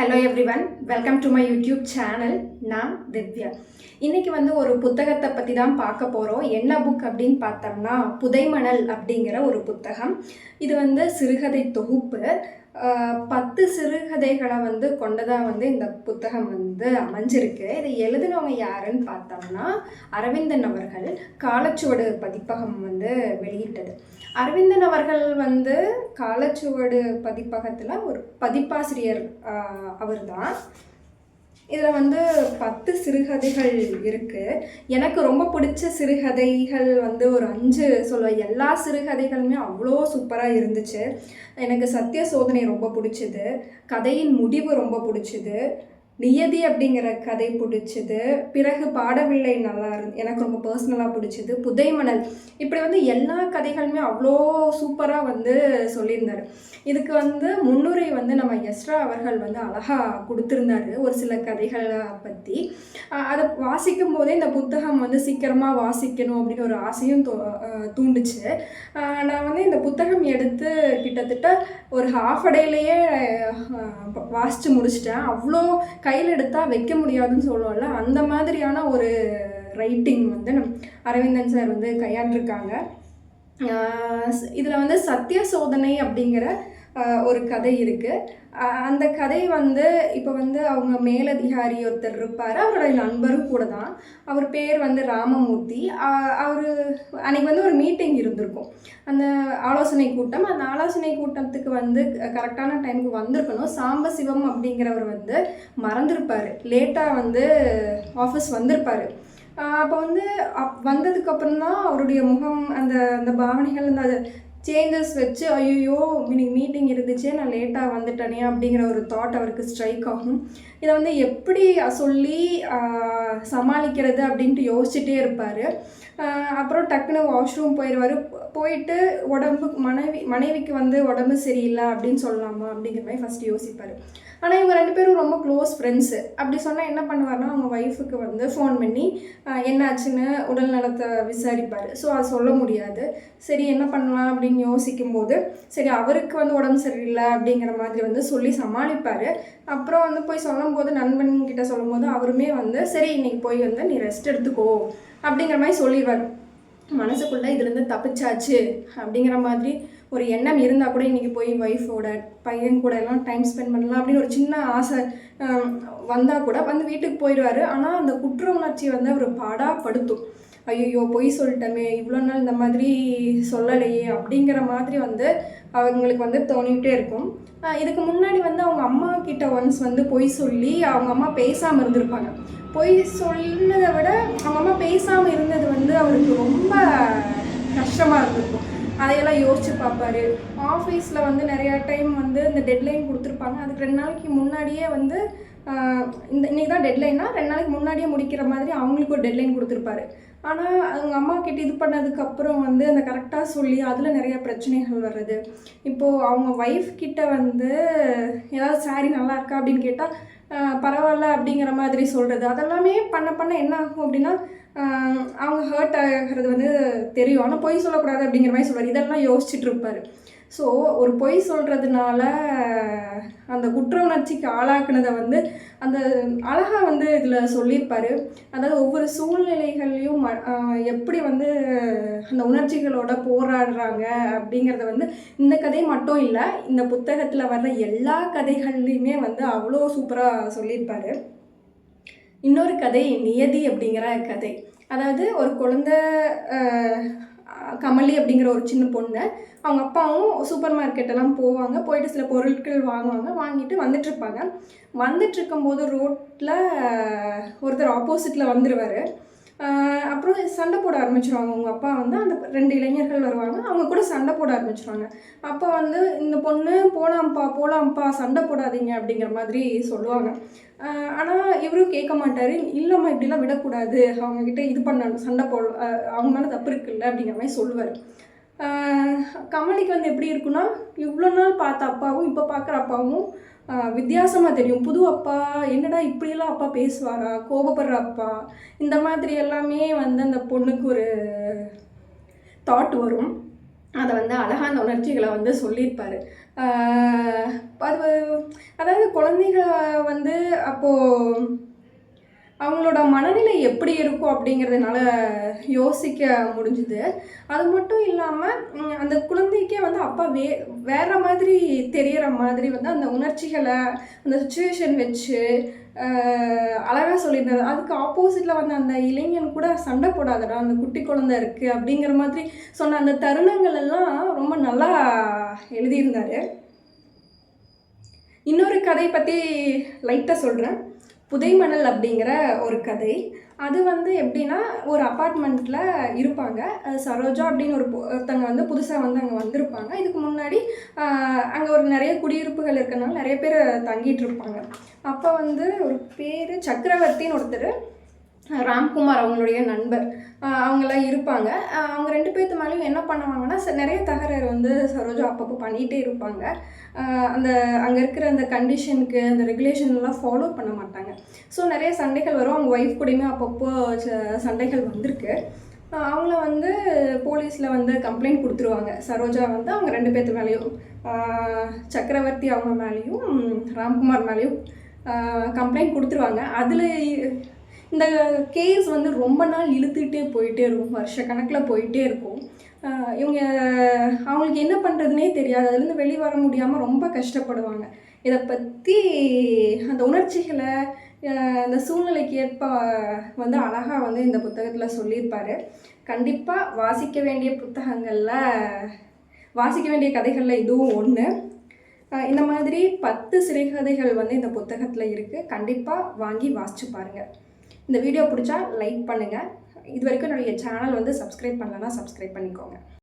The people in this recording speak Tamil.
Hello everyone welcome to my YouTube channel நான் திவ்யா இன்றைக்கி வந்து ஒரு புத்தகத்தை பற்றி தான் பார்க்க போகிறோம் என்ன புக் அப்படின்னு பார்த்தோம்னா புதைமணல் அப்படிங்கிற ஒரு புத்தகம். இது வந்து சிறுகதை தொகுப்பு. பத்து சிறுகதைகளை வந்து கொண்டதாக வந்து இந்த புத்தகம் வந்து அமைஞ்சிருக்கு. இதை எழுதினவங்க யாருன்னு பார்த்தோம்னா அரவிந்தன் அவர்கள் காலச்சுவடு பதிப்பகம் வந்து வெளியிட்டது. அரவிந்தன் அவர்கள் வந்து காலச்சுவடு பதிப்பகத்தில் ஒரு பதிப்பாசிரியர் அவர் தான் இதில் வந்து பத்து சிறுகதைகள் இருக்குது எனக்கு ரொம்ப பிடிச்ச சிறுகதைகள் வந்து ஒரு அஞ்சு சொல்லுவேன். எல்லா சிறுகதைகளுமே அவ்வளோ சூப்பராக இருந்துச்சு. எனக்கு சத்திய சோதனை ரொம்ப பிடிச்சிது. கதையின் முடிவு ரொம்ப பிடிச்சிது. நியதி அப்படிங்கிற கதை பிடிச்சது. பிறகு பாடவில்லை நல்லா இருந்து எனக்கு ரொம்ப பர்சனலாக பிடிச்சது புதைமணல். இப்படி வந்து எல்லா கதைகளுமே அவ்வளோ சூப்பராக வந்து சொல்லியிருந்தார். இதுக்கு வந்து முன்னுரை வந்து நம்ம எஸ்ரா அவர்கள் வந்து அழகாக கொடுத்துருந்தாரு ஒரு சில கதைகளை பற்றி அதை வாசிக்கும் போதே இந்த புத்தகம் வந்து சீக்கிரமாக வாசிக்கணும் அப்படின்னு ஒரு ஆசையும் தோ தூண்டுச்சு. நான் வந்து இந்த புத்தகம் எடுத்து கிட்டத்தட்ட ஒரு ஹாஃப் அடையிலேயே வாசித்து முடிச்சிட்டேன். அவ்வளோ கையில் எடுத்தால் வைக்க முடியாதுன்னு சொல்லுவோம்ல அந்த மாதிரியான ஒரு ரைட்டிங் வந்து நம் அரவிந்தன் சார் வந்து கையாண்டிருக்காங்க. இதில் வந்து சத்திய சோதனை அப்படிங்கிற ஒரு கதை இருக்குது அந்த கதை வந்து இப்போ வந்து அவங்க மேலதிகாரி ஒருத்தர் இருப்பார். அவருடைய நண்பரும் கூட தான் அவர் பேர் வந்து ராமமூர்த்தி. அவர் அன்றைக்கி வந்து ஒரு மீட்டிங் இருந்திருக்கும். அந்த ஆலோசனை கூட்டம் அந்த ஆலோசனை கூட்டத்துக்கு வந்து கரெக்டான டைமுக்கு வந்திருக்கணும். சாம்பசிவம் அப்படிங்கிறவர் வந்து மறந்துருப்பார். லேட்டாக வந்து ஆஃபீஸ் வந்திருப்பார். அப்போ வந்து அப் வந்ததுக்கப்புறம் தான் அவருடைய முகம் அந்த அந்த பாவனைகள் அந்த சேஞ்சஸ் வச்சு ஐயோ இன்னைக்கு மீட்டிங் இருந்துச்சு நான் லேட்டாக வந்துட்டேனே அப்படிங்கிற ஒரு தாட் அவருக்கு ஸ்ட்ரைக் ஆகும். இதை வந்து எப்படி சொல்லி சமாளிக்கிறது அப்படின்ட்டு யோசிச்சுட்டே இருப்பார். அப்புறம் டக்குன்னு வாஷ்ரூம் போயிடுவார் போயிட்டு உடம்பு மனைவி மனைவிக்கு வந்து உடம்பு சரியில்லை அப்படின்னு சொல்லலாமா அப்படிங்கிற மாதிரி ஃபஸ்ட்டு யோசிப்பார். ஆனால் இவங்க ரெண்டு பேரும் ரொம்ப க்ளோஸ் ஃப்ரெண்ட்ஸு அப்படி சொன்னால் என்ன பண்ணுவார்னா அவங்க ஒய்ஃபுக்கு வந்து ஃபோன் பண்ணி என்னாச்சுன்னு உடல் நலத்தை விசாரிப்பார். ஸோ அது சொல்ல முடியாது. சரி என்ன பண்ணலாம் அப்படின்னு யோசிக்கும்போது சரி அவருக்கு வந்து உடம்பு சரியில்லை அப்படிங்கிற மாதிரி வந்து சொல்லி சமாளிப்பார். அப்புறம் வந்து போய் சொல்லும்போது நண்பன் கிட்ட சொல்லும்போது அவருமே வந்து சரி இன்றைக்கி போய் வந்து நீ ரெஸ்ட் எடுத்துக்கோ அப்படிங்கிற மாதிரி சொல்லிடுவார். மனசுக்குள்ளே இதுலேருந்து தப்பிச்சாச்சு அப்படிங்கிற மாதிரி ஒரு எண்ணம் இருந்தால் கூட இன்றைக்கி போய் ஒய்ஃபோட பையன் கூட எல்லாம் டைம் ஸ்பெண்ட் பண்ணலாம் அப்படின்னு ஒரு சின்ன ஆசை வந்தால் கூட வந்து வீட்டுக்கு போயிடுவார். ஆனால் அந்த குற்ற உணர்ச்சி வந்து அவர் பாடாப்படுத்தும். ஐயோ பொய் சொல்லிட்டோமே இவ்வளோ நாள் இந்த மாதிரி சொல்லலையே அப்படிங்கிற மாதிரி வந்து அவங்களுக்கு வந்து தோணிக்கிட்டே இருக்கும். இதுக்கு முன்னாடி வந்து அவங்க அம்மா கிட்ட ஒன்ஸ் வந்து பொய் சொல்லி அவங்க அம்மா பேசாமல் இருந்திருப்பாங்க. பொய் சொன்னதை விட அவங்க அம்மா பேசாமல் இருந்தது வந்து அவருக்கு ரொம்ப கஷ்டமாக இருந்திருக்கும். அதையெல்லாம் யோசிச்சு பார்ப்பாரு. ஆஃபீஸில் வந்து நிறையா டைம் வந்து இந்த டெட்லைன் கொடுத்துருப்பாங்க. அதுக்கு ரெண்டு நாளைக்கு முன்னாடியே வந்து இந்த இன்றைக்கி தான் டெட்லைன்னா ரெண்டு நாளைக்கு முன்னாடியே முடிக்கிற மாதிரி அவங்களுக்கு ஒரு டெட்லைன் கொடுத்துருப்பாரு. ஆனால் அவங்க அம்மா கிட்ட இது பண்ணதுக்கப்புறம் வந்து அந்த கரெக்டாக சொல்லி அதில் நிறைய பிரச்சனைகள் வர்றது. இப்போது அவங்க ஒய்ஃப் கிட்ட வந்து ஏதாவது சாரீ நல்லா இருக்கா அப்படின்னு கேட்டால் பரவாயில்ல அப்படிங்கிற மாதிரி சொல்கிறது அதெல்லாமே பண்ண பண்ண என்ன ஆகும் அப்படின்னா அவங்க ஹர்ட் ஆகிறது வந்து தெரியும். ஆனால் பொய் சொல்லக்கூடாது அப்படிங்கிற மாதிரி சொல்வார். இதெல்லாம் யோசிச்சுட்டு இருப்பார் ஸோ ஒரு பொய் சொல்கிறதுனால அந்த குற்ற உணர்ச்சிக்கு ஆளாக்குனதை வந்து அந்த அழகாக வந்து இதில் சொல்லியிருப்பார். அதாவது ஒவ்வொரு சூழ்நிலைகள்லையும் ம- எப்படி வந்து அந்த உணர்ச்சிகளோட போராடுறாங்க அப்படிங்கிறத வந்து இந்த கதை மட்டும் இல்லை இந்த புத்தகத்தில் வர்ற எல்லா கதைகள்லையுமே வந்து அவ்வளோ சூப்பராக சொல்லியிருப்பார். இன்னொரு கதை நியதி அப்படிங்கிற கதை. அதாவது ஒரு குழந்த கமலி அப்படிங்கிற ஒரு சின்ன பொண்ணு அவங்க அப்பாவும் சூப்பர் மார்க்கெட்டெல்லாம் போவாங்க. போயிட்டு சில பொருட்கள் வாங்குவாங்க. வாங்கிட்டு வந்துட்டுருப்பாங்க. வந்துட்டு இருக்கும்போது ரோட்டில் ஒருத்தர் ஆப்போசிட்டில் வந்துடுவார் அப்புறம் சண்டை போட ஆரம்பிச்சிருவாங்க. அவங்க அப்பா வந்து அந்த ரெண்டு இளைஞர்கள் வருவாங்க. அவங்க கூட சண்டை போட ஆரம்பிச்சிருவாங்க. அப்போ வந்து இந்த பொண்ணு போலாம்ப்பா போலாம்ப்பா சண்டை போடாதீங்க அப்படிங்கிற மாதிரி சொல்லுவாங்க. ஆனால் இவரும் கேட்க மாட்டார். இல்லைம்மா இப்படிலாம் விடக்கூடாது. அவங்கக்கிட்ட இது பண்ணணும். சண்டை போ அவங்க மேலே தப்பு இருக்குல்ல அப்படிங்கிற மாதிரி சொல்லுவார். கமலிக்கு வந்து எப்படி இருக்குன்னா இவ்வளோ நாள் பார்த்த அப்பாவும் இப்போ பார்க்குற அப்பாவும் வித்தியாசமாக தெரியும். புது அப்பா என்னடா இப்படியெல்லாம் அப்பா பேசுவாரா? கோபப்படுற அப்பா. இந்த மாதிரி எல்லாமே வந்து அந்த பொண்ணுக்கு ஒரு தாட் வரும். அதை வந்து அழகாக அந்த உணர்ச்சிகளை வந்து சொல்லியிருப்பார். அது அதாவது குழந்தைகளை வந்து அப்போது அவங்களோட மனநிலை எப்படி இருக்கும் அப்படிங்கிறதுனால யோசிக்க முடிஞ்சுது. அது மட்டும் இல்லாமல் அந்த குழந்தைக்கே வந்து அப்பா வே வேற மாதிரி தெரியற மாதிரி வந்து அந்த உணர்ச்சிகளை அந்த சுச்சுவேஷன் வச்சு அழகாக சொல்லியிருந்தது அதுக்கு ஆப்போசிட்டில் வந்து அந்த இளைஞன் கூட சண்டை போடாதடா அந்த குட்டி குழந்தை இருக்குது அப்படிங்கிற மாதிரி சொன்ன அந்த தருணங்கள் எல்லாம் ரொம்ப நல்லா எழுதியிருந்தார். இன்னொரு கதை பற்றி லைட்டாக சொல்கிறேன் புதைமணல் அப்படிங்கிற ஒரு கதை. அது வந்து எப்படின்னா ஒரு அப்பார்ட்மெண்ட்டில் இருப்பாங்க. சரோஜா அப்படின்னு ஒரு பொ- ஒருத்தங்க வந்து புதுசாக வந்து அங்கே வந்திருப்பாங்க. இதுக்கு முன்னாடி அங்கே ஒரு நிறைய குடியிருப்புகள் இருக்கனால நிறைய பேர் தங்கிட்டு இருப்பாங்க. அப்போ வந்து ஒரு பேர் சக்கரவர்த்தின்னு ஒருத்தர் ராம்குமார் அவங்களுடைய நண்பர். ஆஹ் அவங்கெல்லாம் இருப்பாங்க. அவங்க ரெண்டு பேர்த்து மேலேயும் என்ன பண்ணுவாங்கன்னா நிறைய தகராறு வந்து சரோஜா அப்பப்போ பண்ணிகிட்டே இருப்பாங்க. அந்த அங்கே இருக்கிற அந்த கண்டிஷனுக்கு அந்த ரெகுலேஷன்லாம் ஃபாலோ பண்ண மாட்டாங்க. ஸோ நிறைய சண்டைகள் வரும். அவங்க ஒய்ஃப் கூடயுமே அப்பப்போ ச- சண்டைகள் வந்திருக்கு. அவங்கள வந்து போலீஸில் வந்து கம்ப்ளைண்ட் கொடுத்துருவாங்க. சரோஜா வந்து அவங்க ரெண்டு பேர்த்து மேலேயும் சக்கரவர்த்தி அவங்க மேலேயும் ராம்குமார் மேலேயும் கம்ப்ளைண்ட் கொடுத்துருவாங்க. அதில் இந்த கேஸ் வந்து ரொம்ப நாள் இழுத்துக்கிட்டே போயிட்டே இருக்கும். வருஷக்கணக்கில் போயிட்டே இருக்கும். இவங்க அவங்களுக்கு என்ன பண்ணுறதுனே தெரியாது. அதுலேருந்து வெளியே வர முடியாமல் ரொம்ப கஷ்டப்படுவாங்க. இதை பற்றி அந்த உணர்ச்சிகளை இந்த அந்த சூழ்நிலைக்கு ஏற்ப வந்து அழகாக வந்து இந்த புத்தகத்தில் சொல்லியிருப்பார். கண்டிப்பாக வாசிக்க வேண்டிய புத்தகங்களில் வாசிக்க வேண்டிய கதைகளில் இதுவும் ஒன்று இந்த மாதிரி பத்து சிறுகதைகள் வந்து இந்த புத்தகத்தில் இருக்குது கண்டிப்பாக வாங்கி வாசிச்சு பாருங்கள் இந்த வீடியோ பிடிச்சா லைக் பண்ணுங்கள் இது வரைக்கும் என்னுடைய சேனல் வந்து சப்ஸ்கிரைப் பண்ணலன்னா சப்ஸ்கிரைப் பண்ணிக்கோங்க.